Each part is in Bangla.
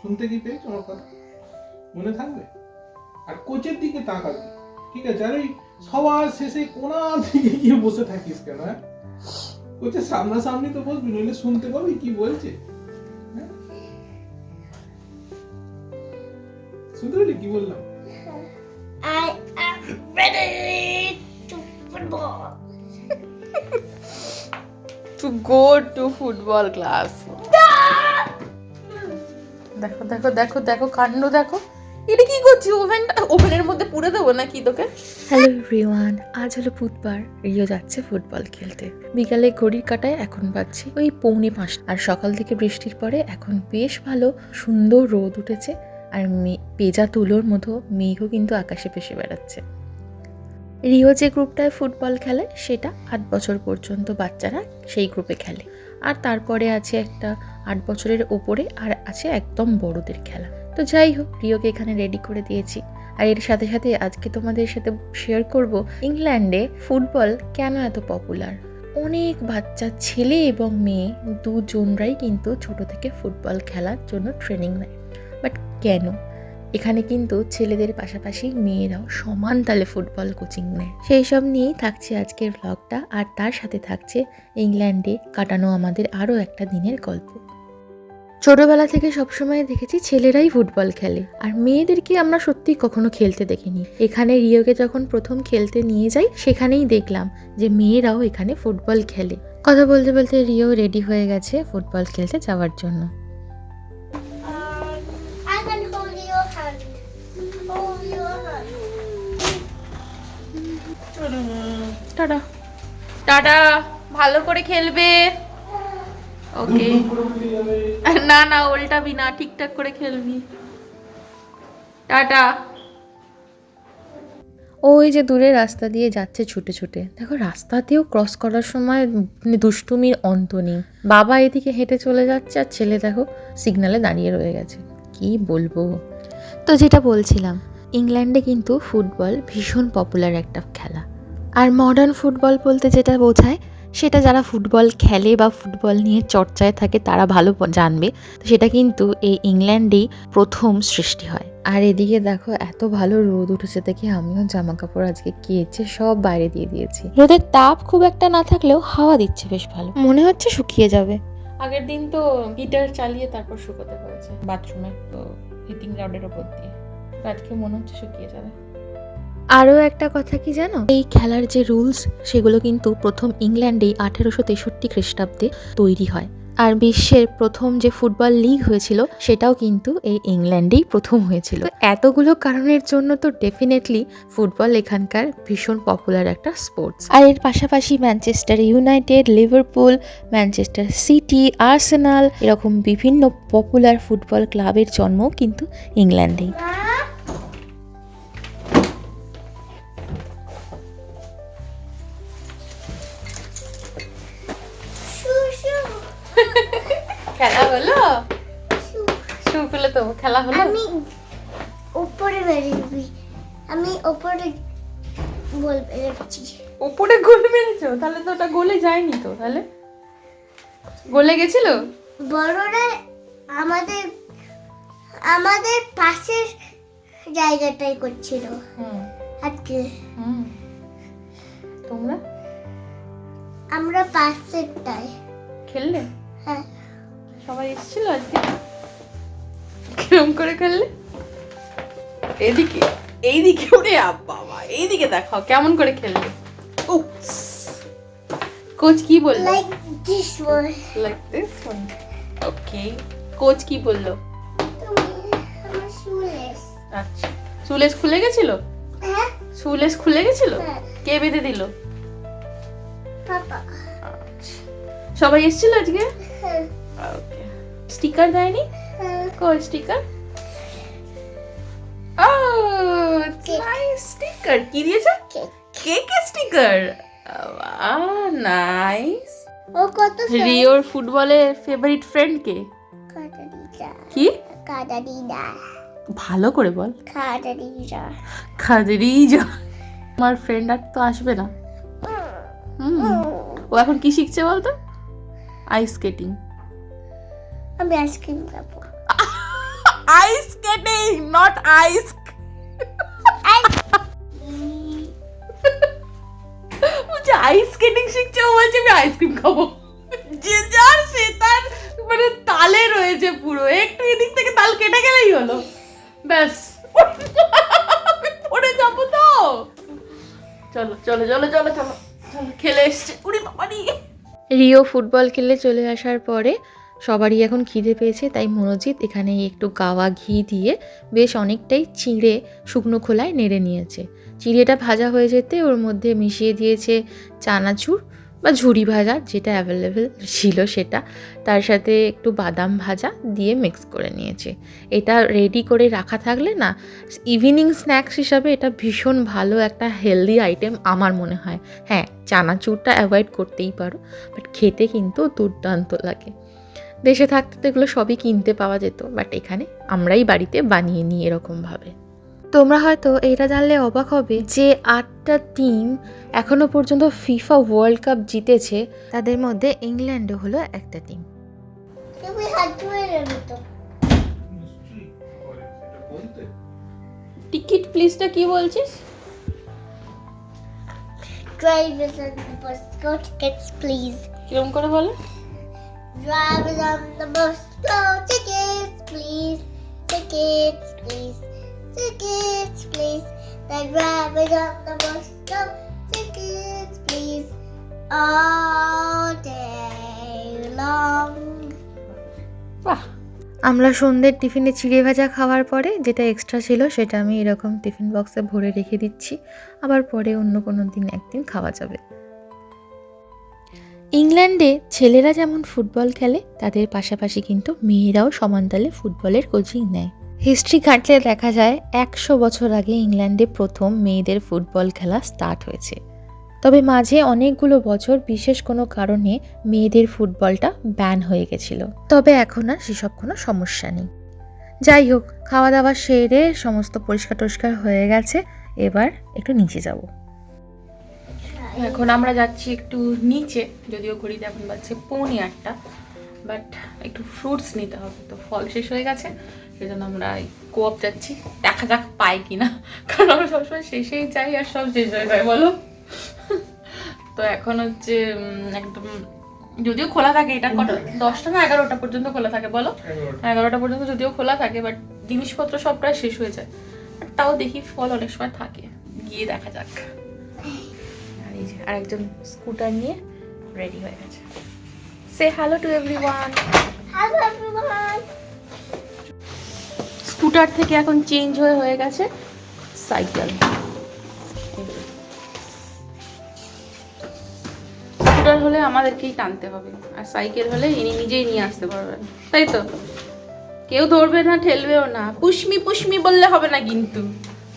শুনতে কি পেয়েছ আমার কথা? মনে থাকবে? আর কোচের দিকে তাকাবি। ঠিক আছে আর ওই সবার শেষে কোনা দিকে গিয়ে বসে থাকিস কেন হ্যাঁ? কোচের সামনাসামনি তো বসবি নইলে শুনতে পাবি কি বলছে। হ্যাঁ? শুনতে পেলি? কি বললাম? I am ready to football. To go to football class দেখো দেখো দেখো দেখো, কাণ্ড, দেখো। এটা কি করছি? ওভেনটা ওভেনের মধ্যে পুড়ে দেবো নাকি তোকে? হ্যালো এভরিওয়ান আজ হলো বুধবার। রিও যাচ্ছে ফুটবল খেলতে। বিকালে ঘড়ির কাটায় এখন বাজছে ওই পৌনে পাঁচটা। আর সকাল থেকে বৃষ্টির পরে এখন বেশ ভালো, সুন্দর রোদ উঠেছে। আর পেঁজা তুলোর মতো মেঘও কিন্তু আকাশে ভেসে বেড়াচ্ছে। রিও যে গ্রুপটায় ফুটবল খেলে, সেটা আট বছর পর্যন্ত বাচ্চারা সেই গ্রুপে খেলে। আর তারপরে আছে একটা আট বছরের ওপরে আর আছে একদম বড়দের খেলা। তো যাই হোক রিওকে এখানে রেডি করে দিয়েছি। আর এর সাথে সাথে আজকে তোমাদের সাথে শেয়ার করব ইংল্যান্ডে ফুটবল কেন এত পপুলার অনেক বাচ্চা ছেলে এবং মেয়ে দুজনরাই কিন্তু ছোট থেকে ফুটবল খেলার জন্য ট্রেনিং নেয়। বাট কেন? এখানে কিন্তু ছেলেদের পাশাপাশি মেয়েরাও সমান তালে ফুটবল কোচিং নেয়। সেই সব নিয়েই থাকছে আজকের ব্লগটা আর তার সাথে থাকছে ইংল্যান্ডে কাটানো আমাদের আরও একটা দিনের গল্প। ছোটবেলা থেকে সবসময় দেখেছি ছেলেরাই ফুটবল খেলে, আর মেয়েদেরকে আমরা সত্যি কখনো খেলতে দেখিনি। এখানে রিওকে যখন প্রথম খেলতে নিয়ে যাই, সেখানেই দেখলাম যে মেয়েরাও এখানে ফুটবল খেলে। কথা বলতে বলতে রিও রেডি হয়ে গেছে ফুটবল খেলতে যাওয়ার জন্য। টাটা। টাটা। ভালো করে খেলবে। ওকে। না না উল্টাবি না ঠিকঠাক করে খেলবি। টাটা। ওই যে দূরে রাস্তা দিয়ে যাচ্ছে ছুটে ছুটে। দেখো রাস্তাতেও ক্রস করার সময় মানে দুষ্টুমির অন্ত নেই। বাবা এদিকে হেঁটে চলে যাচ্ছে আর ছেলে দেখো সিগনালে দাঁড়িয়ে রয়ে গেছে। কি বলব? তো যেটা বলছিলাম ইংল্যান্ডে কিন্তু ফুটবল ভীষণ পপুলার একটা খেলা। আর মডার্ন ফুটবল বলতে যেটা বোঝায় সেটা যারা ফুটবল খেলে বা ফুটবল নিয়ে চর্চায় থাকে তারা ভালো জানবে। তো সেটা কিন্তু এই ইংল্যান্ডেই প্রথম সৃষ্টি হয়। আর এদিকে দেখো এত ভালো রোদ উঠেছে দেখে আমিও জামা কাপড় আজকে কেচে সব বাইরে দিয়ে দিয়েছি। রোদের তাপ খুব একটা না থাকলেও হাওয়া দিচ্ছে বেশ ভালো। মনে হচ্ছে শুকিয়ে যাবে। আগের দিন তো হিটার চালিয়ে তারপর শুকোতে হয়েছে বাথরুমে তো হিটিং রডের ওপর দিয়ে। তো আজকে মনে হচ্ছে শুকিয়ে যাবে। আরও একটা কথা কি জানো? এই খেলার যে রুলস, সেগুলো কিন্তু প্রথম ইংল্যান্ডেই আঠেরোশো তেষট্টি খ্রিস্টাব্দে তৈরি হয়। আর বিশ্বের প্রথম যে ফুটবল লিগ হয়েছিল, সেটাও কিন্তু এই ইংল্যান্ডেই প্রথম হয়েছিল। এতগুলো কারণের জন্য তো ডেফিনেটলি ফুটবল এখানকার ভীষণ পপুলার একটা স্পোর্টস আর এর পাশাপাশি Manchester United Liverpool Manchester City Arsenal এরকম বিভিন্ন পপুলার ফুটবল ক্লাবের জন্মও কিন্তু ইংল্যান্ডেই। তো খেলা হলো? আমি উপরে বেরিয়েছি আমি উপরে বল বেরোচ্ছি। ওপরে গোল মেরেছো তাহলে তো ওটা গোলে যায়নি তো তাহলে? গোলে গেছিল? বড়রা আমাদের আমাদের পাশের জায়গাটাই করছিল। আজকে। হুম। তোমরা? আমরা পাশেরটায়। খেললে? হ্যাঁ। সবাই এসেছিল আজকে? কিরম করে খেললে? এদিকে এইদিকে আ বাবা এইদিকে দেখো কেমন করে খেললে। উপস কোচ কি বলল? Like this one like this one okay coach কি বলল? তুমি আমার শুলেস আচ্ছা। সুলেস খুলে গেছিল? হ্যাঁ। সুলেস খুলে গেছিল? হ্যাঁ। কে বেঁধে দিল? পাপা। আচ্ছা। সবাই এসেছিল আজকে? হ্যাঁ। ওকে স্টিকার দেয়নি? হ্যাঁ। কই স্টিকার? ও নাইস স্টিকার কি দিয়েছে? কেক। স্টিকার? নাইস ও কত রিওর ফুটবলের ফেভারিট ফ্রেন্ড কে? কি? কাটারিটা ভালো করে বল। কাটারিটা খাদেরি যা আমার ফ্রেন্ড আর তো আসবে না। ও এখন কি শিখছে বলতো? আইস স্কেটিং আমি আইসক্রিম খাব। আইস স্কেটিং নট আইস বলছে আইস স্কেটিং শিখছে? ও বলছে আমি আইসক্রিম খাব। যে যার সে তার মানে তালে রয়েছে পুরো। একটু এদিক থেকে তাল কেটে গেলেই হলো। ব্যাস। পড়ে যাব তো। চলো চলো চলো চলো চলো চলো খেলে এসছে। উড়ি বাবা রিও ফুটবল খেলে চলে আসার পরে সবারই এখন খিদে পেয়েছে, তাই মনোজিৎ এখানে একটু গাওয়া ঘি দিয়ে বেশ অনেকটাই চিঁড়ে শুকনো খোলায় নেড়ে নিয়েছে। চিঁড়েটা ভাজা হয়ে যেতে ওর মধ্যে মিশিয়ে দিয়েছে চানাচুর বা ঝুড়ি ভাজা যেটা অ্যাভেলেবেল ছিল সেটা। তার সাথে একটু বাদাম ভাজা দিয়ে মিক্স করে নিয়েছে। এটা রেডি করে রাখা থাকলে না ইভিনিং স্ন্যাক্স হিসাবে এটা ভীষণ ভালো একটা হেলদি আইটেম আমার মনে হয়। হ্যাঁ চানাচুরটা অ্যাভয়েড করতেই পারো বাট খেতে কিন্তু দুর্দান্ত লাগে। দেশে থাকতে তো এগুলো সবই কিনতে পাওয়া যেত বাট এখানে আমরাই বাড়িতে বানিয়ে নিই এরকমভাবে। তোমরা হয়তো এটা জানলে অবাক হবে যে আটটা টিম এখনও পর্যন্ত ফিফা ওয়ার্ল্ড কাপ জিতেছে তাদের মধ্যে ইংল্যান্ডও হলো একটা টিম টিকিট প্লিজটা কি বলছিস? Drivers on the bus, go tickets, please. কিরম করে বলো? Drivers on the bus, go tickets, please. Tickets, please. Tickets, please. The drivers on the bus, go tickets, please. All day long. বাহ আমরা সন্ধ্যের টিফিনে চিড়ে ভাজা খাওয়ার পরে যেটা এক্সট্রা ছিল সেটা আমি এরকম টিফিন বক্সে ভরে রেখে দিচ্ছি আবার পরে অন্য কোনো দিন একদিন খাওয়া যাবে ইংল্যান্ডে ছেলেরা যেমন ফুটবল খেলে, তাদের পাশাপাশি কিন্তু মেয়েরাও সমান তালে ফুটবলের কোচিং নেয়। হিস্ট্রি ঘাঁটলে দেখা যায়, একশো বছর আগে ইংল্যান্ডে প্রথম মেয়েদের ফুটবল খেলা স্টার্ট হয়েছে। তবে মাঝে অনেকগুলো বছর বিশেষ কোনো কারণে মেয়েদের ফুটবলটা ব্যান হয়ে গেছিল। তবে এখন আর সেসব কোনো সমস্যা নেই। যাই হোক, খাওয়া দাওয়া সেরে সমস্ত পরিষ্কার টরিষ্কার হয়ে গেছে। এবার একটু নিচে যাব। এখন আমরা যাচ্ছি একটু নিচে যদিও ঘড়িতে এখন বাজছে পৌনে আটটা বাট একটু ফ্রুটস নিতে হবে তো ফল শেষ হয়ে গেছে সেই জন্য আমরা কোয়াপ যাচ্ছি। দেখা যাক পাই কিনা কারণ আমরা সবসময় শেষেই চাই আর সব শেষ হয়ে যায় বলো? তো এখন হচ্ছে একদম যদিও খোলা থাকে এটা কটা দশটা না এগারোটা পর্যন্ত খোলা থাকে বলো? এগারোটা। পর্যন্ত যদিও খোলা থাকে বাট জিনিসপত্র সব প্রায় শেষ হয়ে যায় তাও দেখি ফল অনেক সময় থাকে গিয়ে দেখা যাক। এই যে আরেকজন স্কুটার নিয়ে রেডি হয়ে গেছে। সে হ্যালো টু এভরিওয়ান. স্কুটার থেকে এখন চেঞ্জ হয়ে হয়ে গেছে সাইকেল। স্কুটার হলে আমাদেরকেই টানতে হবে আর সাইকেল হলে ইনি নিজেই নিয়ে আসতে পারবেন তাই তো? কেউ ধরবে না ঠেলবেও না পুষ্মি পুষ্মি বললে হবে না কিন্তু।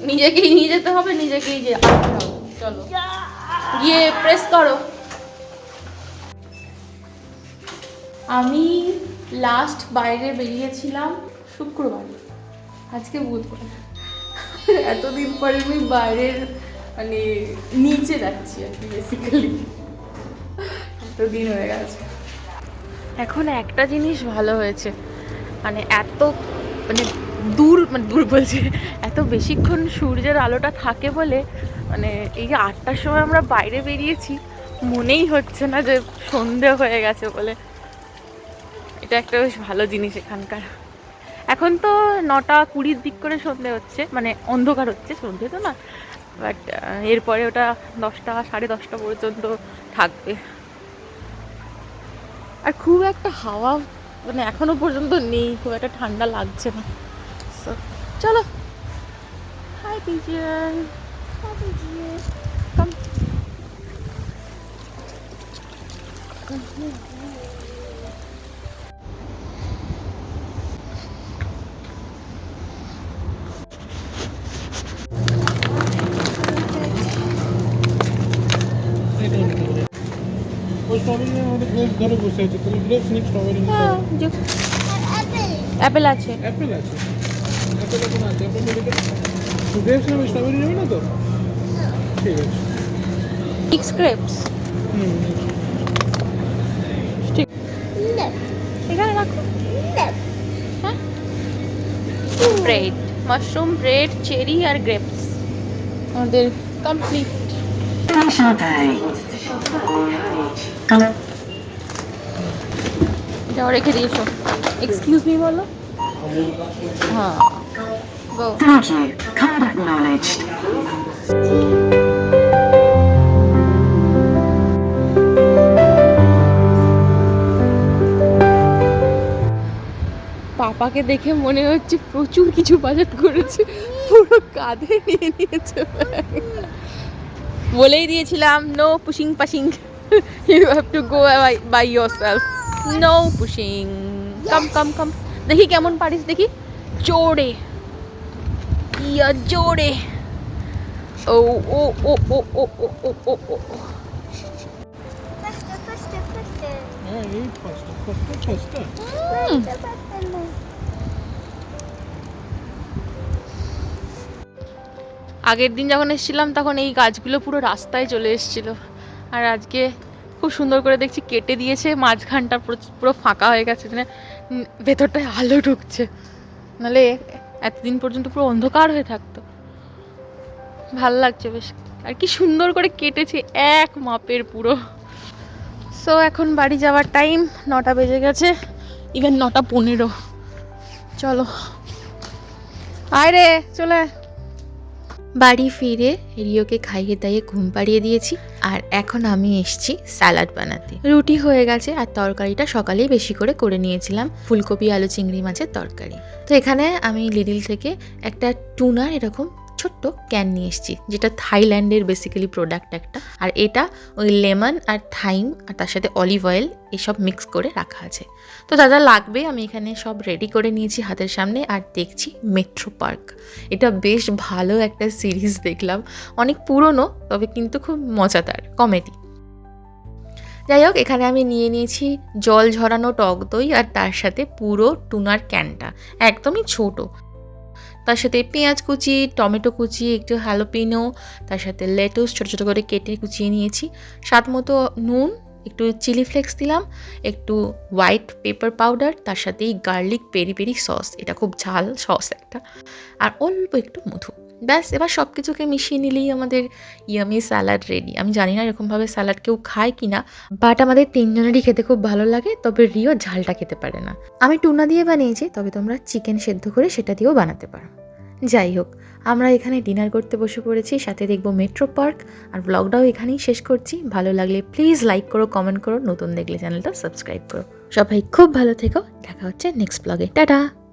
নিজেকেই নিয়ে যেতে হবে নিজেকেই যে আসতে হবে। চলো। গিয়ে প্রেস করো। আমি লাস্ট বাইরে বেরিয়েছিলাম শুক্রবার। আজকে বুধবার। এতদিন পরে আমি বাইরের মানে নিচে যাচ্ছি আর কি বেসিক্যালি এতদিন হয়ে গেছে। এখন একটা জিনিস ভালো হয়েছে। মানে এত মানে দূর মানে দূর বলছি, এত বেশিক্ষণ সূর্যের আলোটা থাকে বলে মানে এই আটটার সময় আমরা বাইরে বেরিয়েছি, মনেই হচ্ছে না যে সন্ধে হয়ে গেছে বলে। এটা একটা বেশ ভালো জিনিস এখানকার। এখন তো নটা কুড়ির দিক করে সন্ধে হচ্ছে মানে অন্ধকার হচ্ছে, সন্ধে তো না বাট এরপরে ওটা দশটা, সাড়ে দশটা পর্যন্ত থাকবে। আর খুব একটা হাওয়া মানে এখনও পর্যন্ত নেই, খুব একটা ঠান্ডা লাগছে না। চলো। হাই পিজিয়ান কাম ওই স্ট্রবেরি আমাদের গ্রেপস ধরে বসে আছে তুমি গ্রেপস নিক স্ট্রবেরি নিক হ্যাঁ যে Apple. অ্যাপেল আছে অ্যাপেল আছে গ্রেপস নেবে ঠিক আছে রাখো. হ্যাঁ? মাশরুম ব্রেড চেরি আর গ্রেপস আমাদের কমপ্লিট এটাও রেখে দিয়েছ। এক্সকিউজ মি বলো। হ্যাঁ। গো Thank you. Card acknowledged. পাপাকে দেখে মনে হচ্ছে প্রচুর কিছু বাজেট করেছে। পুরো কাঁধে নিয়ে নিয়েছে। বলেই দিয়েছিলাম no pushing passing you have to go by yourself no pushing come come come দেখি কেমন পারিস দেখি। জোরে ইয়া জোরে ও ও ও ও ও ও ও ও ও. আগের দিন যখন এসেছিলাম তখন এই গাছগুলো পুরো রাস্তায় চলে এসেছিল। আর আজকে খুব সুন্দর করে দেখছি কেটে দিয়েছে মাঝখানটা পুরো পুরো ফাঁকা হয়ে গেছে মানে ভেতরটায় আলো ঢুকছে। নাহলে এতদিন পর্যন্ত পুরো অন্ধকার হয়ে থাকতো। ভালো লাগছে বেশ। আর কি সুন্দর করে কেটেছে এক মাপের পুরো। সো এখন বাড়ি যাওয়ার টাইম নটা বেজে গেছে ইভেন নটা পনেরো। চলো। আয় রে, চলে। বাড়ি ফিরে রিওকে খাইয়ে দাইয়ে ঘুম পাড়িয়ে দিয়েছি, আর এখন আমি এসছি স্যালাড বানাতে। রুটি হয়ে গেছে, আর তরকারিটা সকালেই বেশি করে করে নিয়েছিলাম, ফুলকপি, আলু, চিংড়ি মাছের তরকারি। তো এখানে আমি লিডিল থেকে একটা টুনার এরকম ছোট্ট ক্যান নিয়ে এসেছি, যেটা থাইল্যান্ডের বেসিক্যালি প্রোডাক্ট একটা। আর এটা ওই লেমন আর থাইম আর তার সাথে অলিভ অয়েল এসব মিক্স করে রাখা আছে। তো দাদা লাগবে আমি এখানে সব রেডি করে নিয়েছি হাতের সামনে আর দেখছি মেট্রো পার্ক এটা বেশ ভালো একটা সিরিজ দেখলাম। অনেক পুরনো, তবে কিন্তু খুব মজাদার কমেডি যাই হোক, এখানে আমি নিয়ে নিয়েছি জল ঝরানো টক দই আর তার সাথে পুরো টুনার ক্যানটা একদমই ছোট। তার সাথে পেঁয়াজ কুচি, টমেটো কুচি, একটু হ্যালোপিনো তার সাথে লেটুস ছোটো ছোটো করে কেটে কুচিয়ে নিয়েছি। স্বাদ মতো নুন, একটু চিলি ফ্লেক্স দিলাম, একটু হোয়াইট পেপার পাউডার, তার সাথেই গার্লিক পেরি পেরি সস, এটা খুব ঝাল সস একটা। আর অল্প একটু মধু। ব্যাস, এবার সব কিছুকে মিশিয়ে নিলেই আমাদের ইয়ামি স্যালাড রেডি আমি জানি না এরকমভাবে স্যালাড কেউ খায় কি না বাট আমাদের তিনজনেরই খেতে খুব ভালো লাগে, তবে রিও ঝালটা খেতে পারে না। আমি টুনা দিয়ে বানিয়েছি, তবে তোমরা চিকেন সেদ্ধ করে সেটা দিয়েও বানাতে পারো। যাই হোক, আমরা এখানে ডিনার করতে বসে পড়েছি, সাথে দেখব মেট্রো পার্ক আর ব্লগটাও এখানেই শেষ করছি। ভালো লাগলে প্লিজ লাইক করো কমেন্ট করো, নতুন দেখলে চ্যানেলটা সাবস্ক্রাইব করো। সবাই খুব ভালো থেকো, দেখা হচ্ছে নেক্সট ব্লগে টাটা!